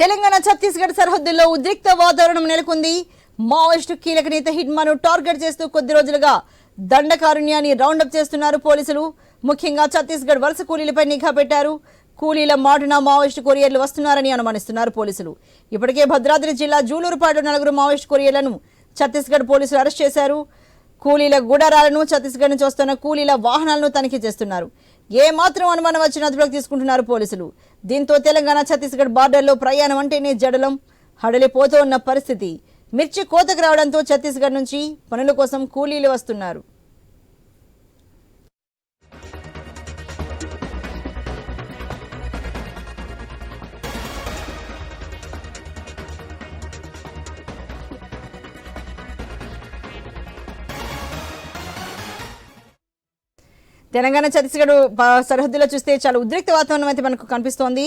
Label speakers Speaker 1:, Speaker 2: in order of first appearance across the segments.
Speaker 1: తెలంగాణ ఛత్తీస్గఢ్ సరిహద్దుల్లో ఉద్రిక్త వాతావరణం నెలకొంది. మావోయిస్టు కీలక నేత హిడ్మాను టార్గెట్ చేస్తూ కొద్ది రోజులుగా దండకారుణ్యాన్ని రౌండప్ చేస్తున్నారు పోలీసులు. ముఖ్యంగా ఛత్తీస్గఢ్ వలస కూలీలపై నిఘా పెట్టారు. కూలీల మాటున మావోయిస్టు కొరియర్లు వస్తున్నారని అనుమానిస్తున్నారు పోలీసులు. ఇప్పటికే భద్రాద్రి జిల్లా జూలూరుపాడు నలుగురు మావోయిస్టు కొరియర్లను ఛత్తీస్గఢ్ పోలీసులు అరెస్ట్ చేశారు. కూలీల గుడారాలను ఛత్తీస్గఢ్ నుంచి వస్తున్న కూలీల వాహనాలను తనిఖీ చేస్తున్నారు. ఏ మాత్రం అనుమానం వచ్చిన అదుపులోకి తీసుకుంటున్నారు పోలీసులు. దీంతో తెలంగాణ ఛత్తీస్గఢ్ బార్డర్లో ప్రయాణం అంటేనే జడలం. హడలిపోతూ ఉన్న పరిస్థితి. మిర్చి కోతకు రావడంతో ఛత్తీస్గఢ్ నుంచి పనుల కోసం కూలీలు వస్తున్నారు. తెలంగాణ ఛత్తీస్గఢ్ సరిహద్దులో చూస్తే చాలా ఉద్రిక్త వాతావరణం అయితే మనకు కనిపిస్తోంది.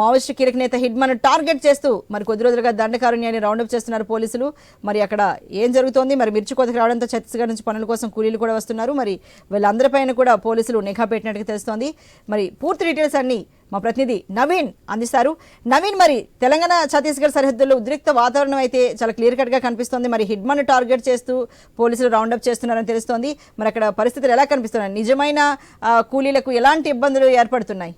Speaker 1: మావోయిస్టు కీలక నేత హిడ్మన్ టార్గెట్ చేస్తూ మరి కొద్ది రోజులుగా దండకారుణ్యాన్ని రౌండప్ చేస్తున్నారు పోలీసులు. మరి అక్కడ ఏం జరుగుతోంది? మరి మిర్చి కోతకు రావడంతో ఛత్తీస్గఢ్ నుంచి పనుల కోసం కూలీలు కూడా వస్తున్నారు. మరి వీళ్ళందరిపైన కూడా పోలీసులు నిఘా పెట్టినట్టుగా తెలుస్తోంది. మరి పూర్తి డీటెయిల్స్ అన్ని మా ప్రతినిధి నవీన్ అందిస్తారు. నవీన్ మరి తెలంగాణ ఛత్తీస్గఢ్ సరిహద్దుల్లో ఉద్రిక్త వాతావరణం అయితే చాలా క్లియర్ కట్గా కనిపిస్తోంది. మరి హిడ్మన్ టార్గెట్ చేస్తూ పోలీసులు రౌండప్ చేస్తున్నారని తెలుస్తోంది. మరి అక్కడ పరిస్థితులు ఎలా కనిపిస్తున్నాయి? నిజమైన కూలీలకు ఎలాంటి ఇబ్బందులు ఏర్పడుతున్నాయి?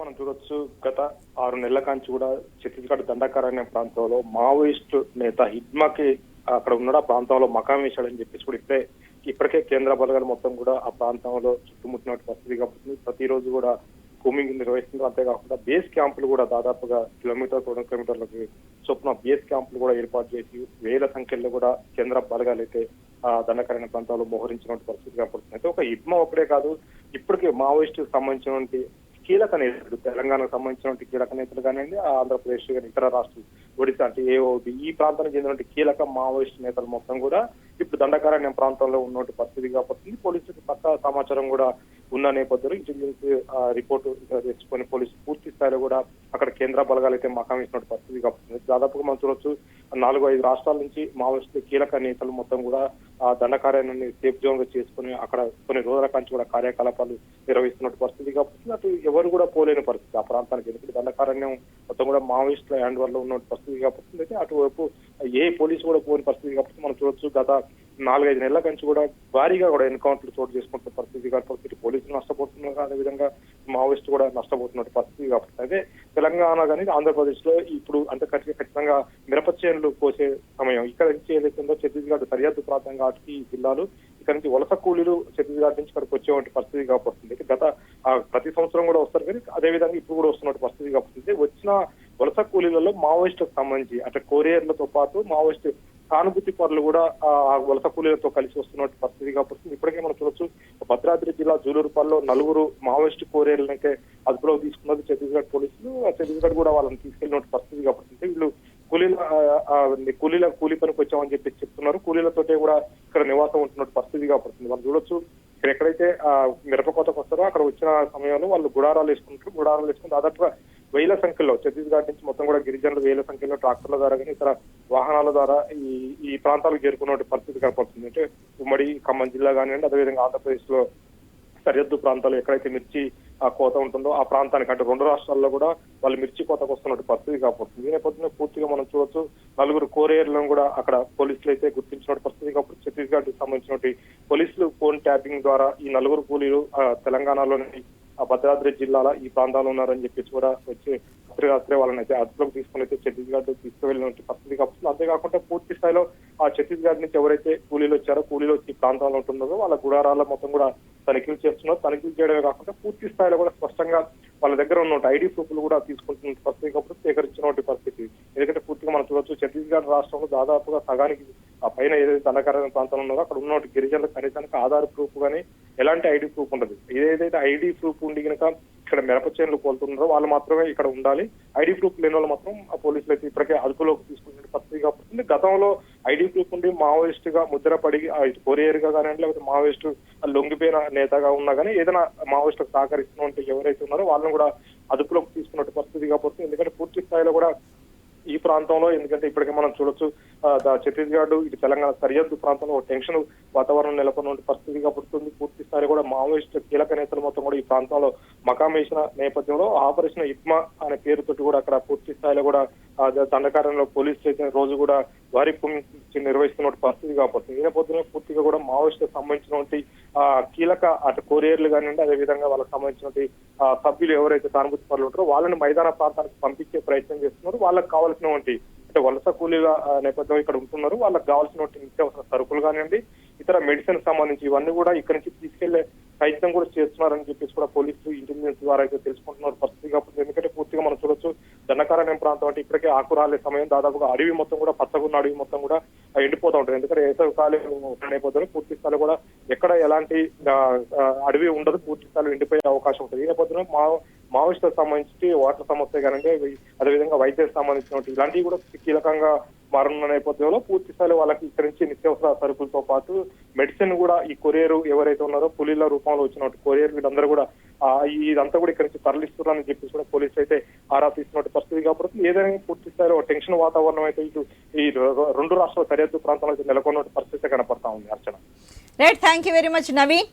Speaker 2: మనం చూడొచ్చు గత ఆరు నెలల కాంచి కూడా ఛత్తీస్గఢ్ దండకారణ్య ప్రాంతంలో మావోయిస్టు నేత హిడ్మాకి అక్కడ ఉన్న ఆ ప్రాంతంలో మకాం వేశాడని చెప్పేసి కూడా ఇప్పుడే ఇప్పటికే కేంద్ర బలగాలు మొత్తం కూడా ఆ ప్రాంతంలో చుట్టుముట్టినట్టు పరిస్థితి కాబట్టి ప్రతిరోజు కూడా కూమింగ్ నిర్వహిస్తున్నారు. అంతేకాకుండా బేస్ క్యాంపులు కూడా దాదాపుగా కిలోమీటర్ రెండు కిలోమీటర్లకి చొప్పున బేస్ క్యాంపులు కూడా ఏర్పాటు చేసి వేల సంఖ్యలో కూడా కేంద్ర బలగాలు అయితే ఆ దండకారణ్య ప్రాంతాల్లో మోహరించినటువంటి పరిస్థితి కనపడుతుంది. అయితే ఒక ఇబ్మ ఒకటే కాదు ఇప్పటికే మావోయిస్టుకు సంబంధించినటువంటి కీలక నేతలు తెలంగాణకు సంబంధించినటువంటి కీలక నేతలు కానివ్వండి ఆంధ్రప్రదేశ్ కానీ ఇతర రాష్ట్రాలు ఒడిశా అంటే ఏఓబి ఈ ప్రాంతానికి చెందినటువంటి కీలక మావోయిస్ట్ నేతలు మొత్తం కూడా ఇప్పుడు దండకారణ్యం ప్రాంతంలో ఉన్నటువంటి పరిస్థితి కాబట్టి పోలీసులకు పక్కా సమాచారం కూడా ఉన్న నేపథ్యంలో ఇంటెలిజెన్స్ రిపోర్ట్ రిపోర్టు తెచ్చుకొని పోలీసులు పూర్తి స్థాయిలో కూడా అక్కడ కేంద్ర బలగాలు అయితే మకామిస్తున్న పరిస్థితి కాబట్టి దాదాపుగా మనం చూడొచ్చు నాలుగు ఐదు రాష్ట్రాల నుంచి మావోయిస్టు కీలక నేతలు మొత్తం కూడా ఆ దండకార్యాన్ని సేఫ్ జోన్గా చేసుకుని అక్కడ కొన్ని రోజుల కాంచి కూడా కార్యకలాపాలు నిర్వహిస్తున్న పరిస్థితి కాబట్టి అటు ఎవరు కూడా పోలేని పరిస్థితి. ఆ ప్రాంతానికి ఎందుకంటే దండకారణ్యం మొత్తం కూడా మావోయిస్టుల హ్యాండ్ వల్ల ఉన్న పరిస్థితి కాబట్టి అయితే అటువైపు ఏ పోలీసు కూడా పోని పరిస్థితి కాబట్టి మనం చూడొచ్చు. గత నాలుగైదు నెలల నుంచి కూడా భారీగా కూడా ఎన్కౌంటర్లు చోటు చేసుకుంటున్న పరిస్థితి కాబట్టి ఇటు పోలీసులు నష్టపోతున్నారు. అదేవిధంగా మావోయిస్ట్ కూడా నష్టపోతున్న పరిస్థితి కాబట్టి. అదే తెలంగాణ కానీ ఆంధ్రప్రదేశ్లో ఇప్పుడు అంటే ఖచ్చితంగా మిరప చేనులు కోసే సమయం. ఇక్కడ నుంచి ఏదైతే ఉందో ఛత్తీస్గఢ్ సరిహద్దు ప్రాంతం కాబట్టి ఈ జిల్లాలు ఇక్కడ నుంచి వలస కూలీలు ఛత్తీస్గఢ్ నుంచి ఇక్కడికి వచ్చేటువంటి పరిస్థితి కాబట్టి. గత ప్రతి సంవత్సరం కూడా వస్తారు కానీ అదే విధంగా ఇప్పుడు కూడా వస్తున్న పరిస్థితి కాబట్టి. వచ్చిన వలస కూలీలలో మావోయిస్టులకు సంబంధించి అంటే కొరియర్లతో పాటు మావోయిస్ట్ సానుభూతి పనులు కూడా ఆ వలస కూలీలతో కలిసి వస్తున్న పరిస్థితి కాబట్టి ఇప్పటికే మనం చూడొచ్చు భద్రాద్రి జిల్లా జూలూరుపల్లిలో నలుగురు మావోయిస్ట్ కోరియర్లను అయితే అదుపులోకి తీసుకున్నది ఛత్తీస్గఢ్ పోలీసులు ఛత్తీస్గఢ్ కూడా వాళ్ళని తీసుకెళ్ళిన పరిస్థితి కాబట్టి వీళ్ళు కూలీల కూలీల కూలీ పనికి వచ్చామని చెప్పి చెప్తున్నారు. కూలీలతోటే కూడా ఇక్కడ నివాసం ఉంటున్న పరిస్థితి కాబట్టి వాళ్ళు చూడొచ్చు ఇక్కడ ఎక్కడైతే మిరపకోతకు వస్తారో అక్కడ వచ్చిన సమయంలో వాళ్ళు గుడారాలు వేసుకుంటారు. గుడారాలు వేసుకుని దాదాపుగా వేల సంఖ్యలో ఛత్తీస్గఢ్ నుంచి మొత్తం కూడా గిరిజనులు వేల సంఖ్యలో ట్రాక్టర్ల ద్వారా కానీ ఇతర వాహనాల ద్వారా ఈ ఈ ప్రాంతాలకు చేరుకున్న పరిస్థితి కనపడుతుంది. అంటే ఉమ్మడి ఖమ్మం జిల్లా కానివ్వండి అదేవిధంగా ఆంధ్రప్రదేశ్లో సరిహద్దు ప్రాంతాలు ఎక్కడైతే మిర్చి ఆ కోత ఉంటుందో ఆ ప్రాంతానికి అంటే రెండు రాష్ట్రాల్లో కూడా వాళ్ళు మిర్చి కోతకు వస్తున్నట్టు పరిస్థితి కాకపోతుంది ఈ నేపథ్యంలో పూర్తిగా మనం చూడొచ్చు నలుగురు కోరియర్లను కూడా అక్కడ పోలీసులు అయితే గుర్తించిన పరిస్థితి కాబట్టి ఛత్తీస్గఢ్ సంబంధించిన పోలీసులు ఫోన్ ట్యాపింగ్ ద్వారా ఈ నలుగురు కూలీలు తెలంగాణలోని భద్రాద్రి జిల్లాల ఈ ప్రాంతాల్లో ఉన్నారని చెప్పేసి కూడా వచ్చి రాత్రి వాళ్ళని అయితే అదుపులోకి తీసుకుని అయితే ఛత్తీస్గఢ్ తీసుకువెళ్ళిన పరిస్థితి కాబట్టి అంతేకాకుండా పూర్తి స్థాయిలో ఆ ఛత్తీస్గఢ్ నుంచి ఎవరైతే కూలీలు వచ్చారో కూలీలు వచ్చి ప్రాంతాల్లో ఉంటున్నారో వాళ్ళ గుడారాల మొత్తం కూడా తనిఖీలు చేస్తున్నారు. తనిఖీలు చేయడమే కాకుండా పూర్తి స్థాయిలో కూడా స్పష్టంగా వాళ్ళ దగ్గర ఉన్న ఐడి ప్రూఫ్లు కూడా తీసుకుంటున్న పరిస్థితి కాబట్టి సేకరించినటువంటి పరిస్థితి. ఎందుకంటే పూర్తిగా మనం చూడొచ్చు ఛత్తీస్గఢ్ రాష్ట్రంలో దాదాపుగా సగానికి ఆ పైన ఏదైతే దండకార ప్రాంతంలో ఉన్నదో అక్కడ ఉన్న గిరిజనుల కనీసానికి ఆధార్ ప్రూఫ్ కానీ ఎలాంటి ఐడి ప్రూఫ్ ఉండదు. ఏదైతే ఐడి ప్రూఫ్ ఉండి కనుక ఇక్కడ మిరప చేనులు కోలుతున్నారో. వాళ్ళు మాత్రమే ఇక్కడ ఉండాలి. ఐడి ప్రూఫ్ లేని వాళ్ళు మాత్రం ఆ పోలీసులు అయితే ఇప్పటికే అదుపులోకి తీసుకునే పరిస్థితి కాబట్టి గతంలో ఐడి ప్రూఫ్ ఉండి మావోయిస్ట్గా ముద్రపడి కొరియర్గా కానీ లేకపోతే మావోయిస్ట్ లొంగిపోయిన నేతగా ఉన్నా కానీ ఏదైనా మావోయిస్ట్ సహకరిస్తున్నటువంటి ఎవరైతే ఉన్నారో వాళ్ళని కూడా అదుపులోకి తీసుకున్నట్టు పరిస్థితి కాబట్టి ఎందుకంటే పూర్తి స్థాయిలో కూడా ఈ ప్రాంతంలో ఎందుకంటే ఇప్పటికే మనం చూడొచ్చు ఆ, ఛత్తీస్గఢ్ ఇటు తెలంగాణ సరిహద్దు ప్రాంతంలో ఒక టెన్షన్ వాతావరణం నెలకొన్న పరిస్థితిగా పుడుతుంది. పూర్తి స్థాయి కూడా మావోయిస్ట్ కీలక నేతలు మొత్తం కూడా ఈ ప్రాంతంలో మకాం వేసిన నేపథ్యంలో ఆపరేషన్ ఇట్మా అనే పేరుతోటి కూడా అక్కడ పూర్తి స్థాయిలో కూడా ఆ, పోలీస్ స్టేషన్ రోజు కూడా వారి నిర్వహిస్తున్న పరిస్థితి కాబోతుంది ఈ నేపథ్యంలో పూర్తిగా కూడా మావోయిస్ట్ సంబంధించినటువంటి కీలక అటు కొరియర్లు కానివ్వండి అదే విధంగా వాళ్ళకి సంబంధించినటువంటి సభ్యులు ఎవరైతే సానుభూతి పనులు ఉంటారో వాళ్ళని మైదాన ప్రాంతానికి పంపించే ప్రయత్నం చేస్తున్నారు. వాళ్ళకి కావాల్సినటువంటి అంటే వలస కూలీల నేపథ్యంలో నేపథ్యం ఇక్కడ ఉంటున్నారు. వాళ్ళకి కావాల్సినటువంటి నిత్యావసర సరుకులు కానివ్వండి ఇతర మెడిసిన్ సంబంధించి ఇవన్నీ కూడా ఇక్కడ నుంచి తీసుకెళ్ళే ప్రయత్నం కూడా చేస్తున్నారని చెప్పేసి కూడా పోలీసులు ఇంటెలిజెన్స్ ద్వారా అయితే తెలుసుకుంటున్నారు పరిస్థితి కాబట్టి ఎందుకంటే పూర్తిగా మనం చూడొచ్చు దండకారణ్యం కాబట్టి ఇప్పటికే ఆకురాలే సమయం. దాదాపుగా అడవి మొత్తం కూడా పచ్చగున్న అడవి మొత్తం కూడా ఎండిపోతూ ఉంటుంది. ఎందుకంటే వేసవి కాలం నేపథ్యంలో పూర్తి స్థాయిలో కూడా ఎక్కడ ఎలాంటి అడవి ఉండదు. పూర్తి స్థాయిలో ఎండిపోయే అవకాశం ఉంటుంది. ఈ నేపథ్యంలో మా మావోయిస్టులకు సంబంధించి వాటర్ సమస్య కానీ అదేవిధంగా వైద్యానికి సంబంధించినటువంటి ఇలాంటివి కూడా కీలకంగా మారున్న నేపథ్యంలో పూర్తి స్థాయిలో వాళ్ళకి ఇక్కడి నుంచి నిత్యావసర సరుకులతో పాటు మెడిసిన్ కూడా ఈ కొరియర్ ఎవరైతే ఉన్నారో పులిల రూపంలో వచ్చినట్టు కొరియర్ వీళ్ళందరూ కూడా ఇదంతా కూడా ఇక్కడ నుంచి తరలిస్తున్నారని చెప్పేసి కూడా పోలీసులు అయితే ఆరా తీస్తున్నట్టు పరిస్థితి కాబట్టి ఏదైనా పూర్తి స్థాయిలో టెన్షన్ వాతావరణం అయితే ఇటు ఈ రెండు రాష్ట్రాల సరిహద్దు ప్రాంతంలో అయితే నెలకొన్న పరిస్థితి కనపడతా ఉంది Archana.
Speaker 1: Right thank you very much Naveen